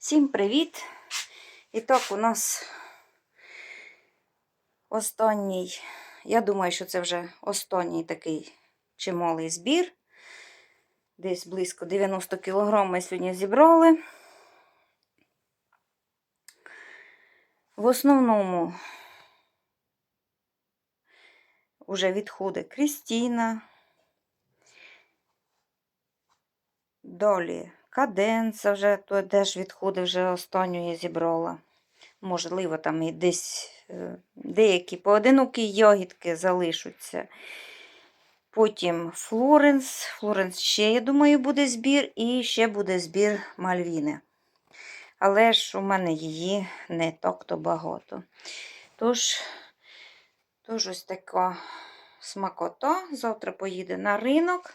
Всім привіт! І так, у нас останній, я думаю, що це вже останній такий чималий збір. Десь близько 90 кг ми сьогодні зібрали. В основному вже відходить Крістіна. Далі каденса вже то теж відходи вже останньої зібрала. Можливо, там і десь е, деякі поодинокі ягідки залишаться. Потім Флоренс. Флоренс ще, я думаю, буде збір, і ще буде збір Мальвіни. Але ж у мене її не так-то багато. Тож, тож ось така смакота. Завтра поїде на ринок,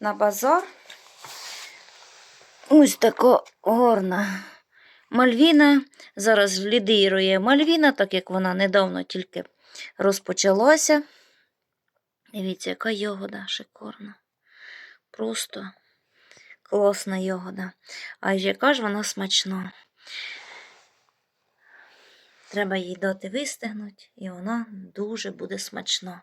на базар. Ось така горна Мальвіна. Зараз лідирує Мальвіна, так як вона недавно тільки розпочалася. Дивіться, яка ягода шикарна. Просто класна ягода. А яка ж вона смачна. Треба їй дати вистигнути, і вона дуже буде смачна.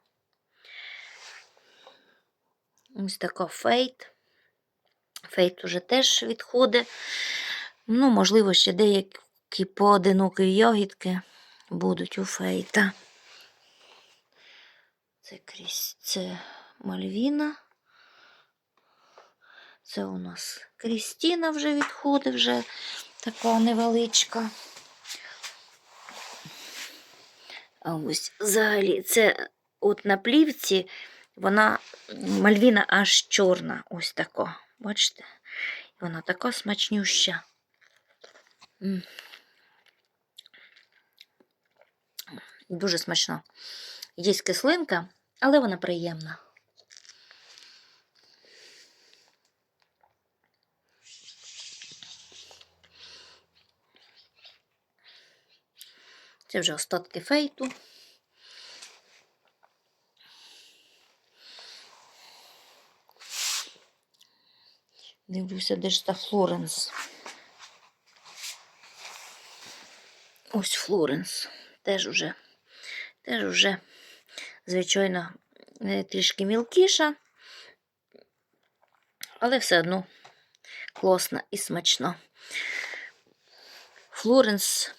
Ось така фейт. Фейт уже теж відходить. Ну, можливо, ще деякі поодинокі ягідки будуть у фейта. Це крізь це Мальвіна. Це у нас Крістіна вже відходить, вже така невеличка. А ось взагалі це от на плівці вона Мальвіна аж чорна. Ось така. Бачите? Вона така смачнюща. Дуже смачно. Є кислинка, але вона приємна. Це вже остатки фейту. Дивлюся, де ж та Флоренс. Ось Флоренс. Теж уже, теж уже, звичайно, трішки мілкіша, але все одно класна і смачна. Флоренс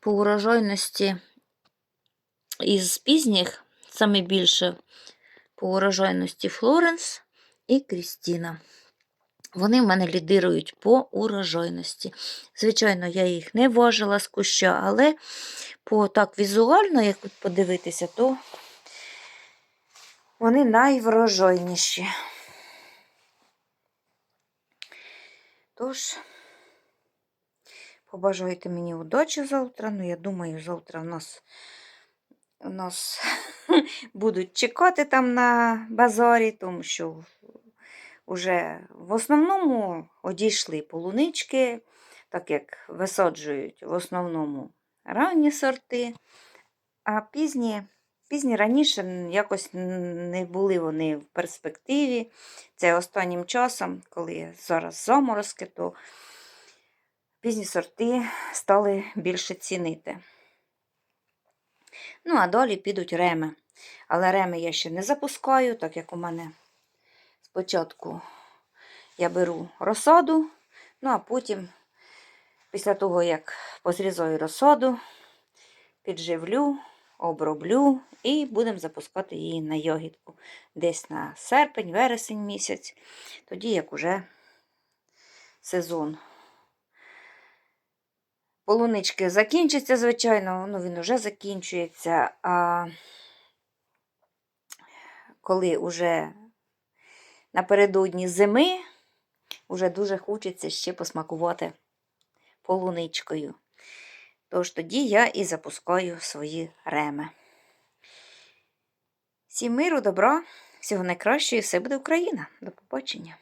по урожайності із пізніх саме більше по урожайності Флоренс і Крістіна. Вони в мене лідирують по урожайності. Звичайно, я їх не важила з куща, але по так візуально, як подивитися, то вони найврожайніші. Тож, побажайте мені удачі завтра. Ну, я думаю, завтра в нас, у нас будуть чекати там на базарі, тому що Уже в основному одійшли полунички, так як висаджують в основному ранні сорти, а пізні пізні раніше якось не були вони в перспективі. Це останнім часом, коли зараз заморозки, то пізні сорти стали більше цінити. Ну, а далі підуть реми. Але реми я ще не запускаю, так як у мене Спочатку я беру розсаду, ну а потім, після того, як позрізаю розсаду, підживлю, оброблю і будемо запускати її на йогітку. Десь на серпень, вересень місяць, тоді як уже сезон. Полунички закінчиться, звичайно, ну він вже закінчується, а коли вже напередодні зими вже дуже хочеться ще посмакувати полуничкою. Тож тоді я і запускаю свої реми. Всім миру, добра, всього найкращого і все буде Україна. До побачення!